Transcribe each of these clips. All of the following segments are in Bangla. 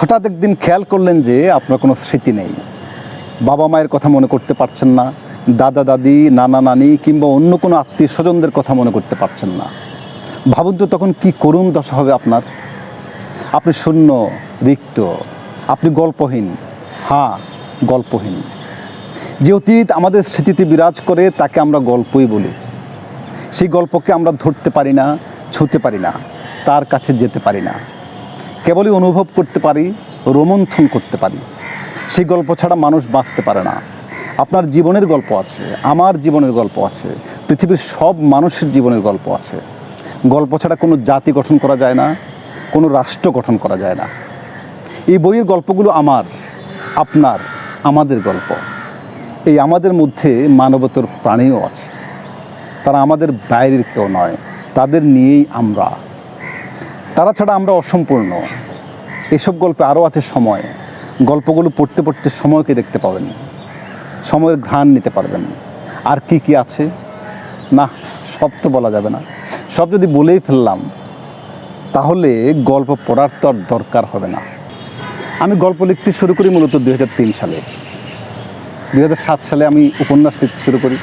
হঠাৎ একদিন খেয়াল করলেন যে আপনার কোনো স্মৃতি নেই। বাবা মায়ের কথা মনে করতে পারছেন না, দাদা, দাদি, নানা, নানি কিংবা অন্য কোনো আত্মীয় স্বজনদের কথা মনে করতে পারছেন না। ভাবুন তো তখন কি করুণ দশা হবে আপনার। আপনি শূন্য, রিক্ত, আপনি গল্পহীন। হ্যাঁ গল্পহীন। যে অতীত আমাদের স্মৃতিতে বিরাজ করে তাকে আমরা গল্পই বলি। সেই গল্পকে আমরা ধরতে পারি না, ছুঁতে পারি না, তার কাছে যেতে পারি না। কেবলই অনুভব করতে পারি, রোমন্থন করতে পারি। সেই গল্প ছাড়া মানুষ বাঁচতে পারে না। আপনার জীবনের গল্প আছে, আমার জীবনের গল্প আছে, পৃথিবীর সব মানুষের জীবনের গল্প আছে। গল্প ছাড়া কোনো জাতি গঠন করা যায় না, কোনো রাষ্ট্র গঠন করা যায় না। এই বইয়ের গল্পগুলো আমার, আপনার, আমাদের গল্প। এই আমাদের মধ্যে মানবতর প্রাণীও আছে। তারা আমাদের বাইরের কেউ নয়, তাদের নিয়েই আমরা। তারা ছাড়া আমরা অসম্পূর্ণ। এসব গল্পে আরও আছে সময়। গল্পগুলো পড়তে পড়তে সময়কে দেখতে পাবেন। সময়ের ঘ্রাণ নিতে পারবেন। আর কি কি আছে? না, সব তো বলা যাবে না। সব যদি বলেই ফেললাম, তাহলে গল্প পড়ার তো আর দরকার হবে না। আমি গল্প লিখতে শুরু করি মূলত দু হাজার তিন সালে। দু হাজার সাত সালে আমি উপন্যাস লিখতে শুরু করি।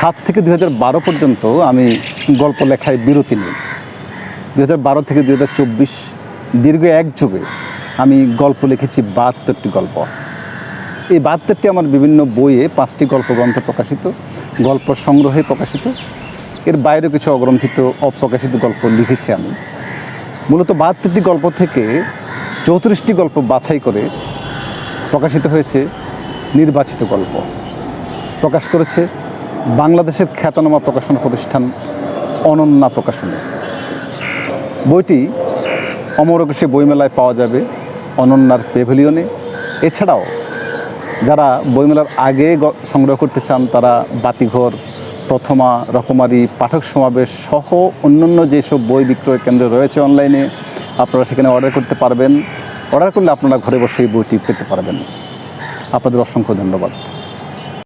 সাত থেকে দু হাজার বারো পর্যন্ত আমি গল্প লেখায় বিরতি নিই। দুই বারো থেকে দুই চব্বিশ দীর্ঘ এক যুগে আমি গল্প লিখেছি বাহাত্তরটি গল্প। এই বাহাত্তরটি আমার বিভিন্ন বইয়ে পাঁচটি গল্প গ্রন্থ প্রকাশিত, গল্প সংগ্রহে প্রকাশিত। এর বাইরেও কিছু অগ্রন্থিত অপ্রকাশিত গল্প লিখেছি আমি। মূলত বাহাত্তরটি গল্প থেকে চৌত্রিশটি গল্প বাছাই করে প্রকাশিত হয়েছে নির্বাচিত গল্প। প্রকাশ করেছে বাংলাদেশের খ্যাতনামা প্রকাশনা প্রতিষ্ঠান অনন্যা প্রকাশনী। বইটি অমরকোষে বইমেলায় পাওয়া যাবে অনন্যার পেভিলিয়নে এছাড়াও যারা বইমেলার আগে সংগ্রহ করতে চান, তারা বাতিঘর, প্রথমা, রকমারি, পাঠক সমাবেশ সহ অন্যান্য যেসব বই বিক্রয় কেন্দ্র রয়েছে অনলাইনে আপনারা সেখানে অর্ডার করতে পারবেন। অর্ডার করলে আপনারা ঘরে বসে এই বইটি পেতে পারবেন। আপনাদের অসংখ্য ধন্যবাদ।